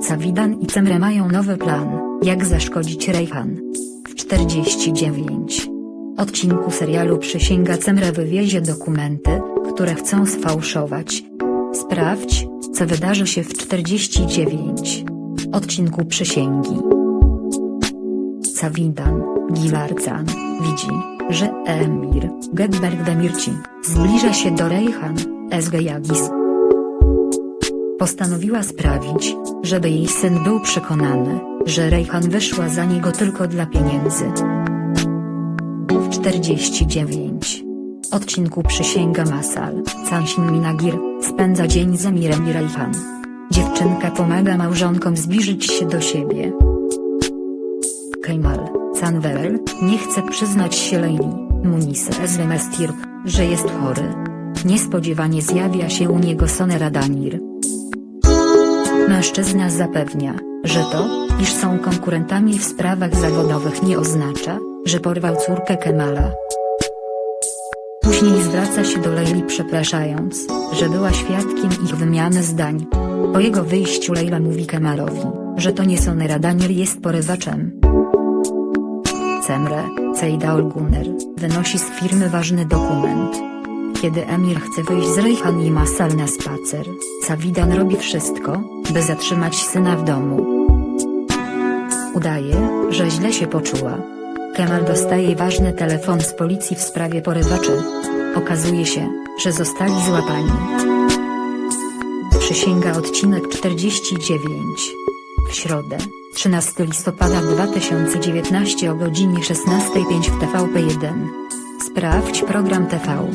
Sawidan i Cemre mają nowy plan, jak zaszkodzić Rejhan. W 49 odcinku serialu Przysięga Cemre wywiezie dokumenty, które chcą sfałszować. Sprawdź, co wydarzy się w 49 odcinku Przysięgi. Sawidan, Gilarcan, widzi, że Emir, Gedberg Demirci, zbliża się do Rejhan, SG Jagis. Postanowiła sprawić, żeby jej syn był przekonany, że Rejhan wyszła za niego tylko dla pieniędzy. W 49 odcinku Przysięga Masal, Cansin Minagir, spędza dzień z Emirem i Rejhan. Dziewczynka pomaga małżonkom zbliżyć się do siebie. Kemal, Canwerel, nie chce przyznać się Leili, Munise Ezvemestir, że jest chory. Niespodziewanie zjawia się u niego Sonera Danir. Mężczyzna zapewnia, że to, iż są konkurentami w sprawach zawodowych nie oznacza, że porwał córkę Kemala. Później zwraca się do Leili przepraszając, że była świadkiem ich wymiany zdań. Po jego wyjściu Leila mówi Kemalowi, że to nie Sonera Daniel jest porywaczem. Cemre, Cejda Olguner, wynosi z firmy ważny dokument. Kiedy Emir chce wyjść z Rejhan i Masal na spacer, Sawidan robi wszystko, by zatrzymać syna w domu. Udaje, że źle się poczuła. Kemal dostaje ważny telefon z policji w sprawie porywaczy. Okazuje się, że zostali złapani. Przysięga odcinek 49. W środę, 13 listopada 2019 o godzinie 16.05 w TVP1. Sprawdź program TV.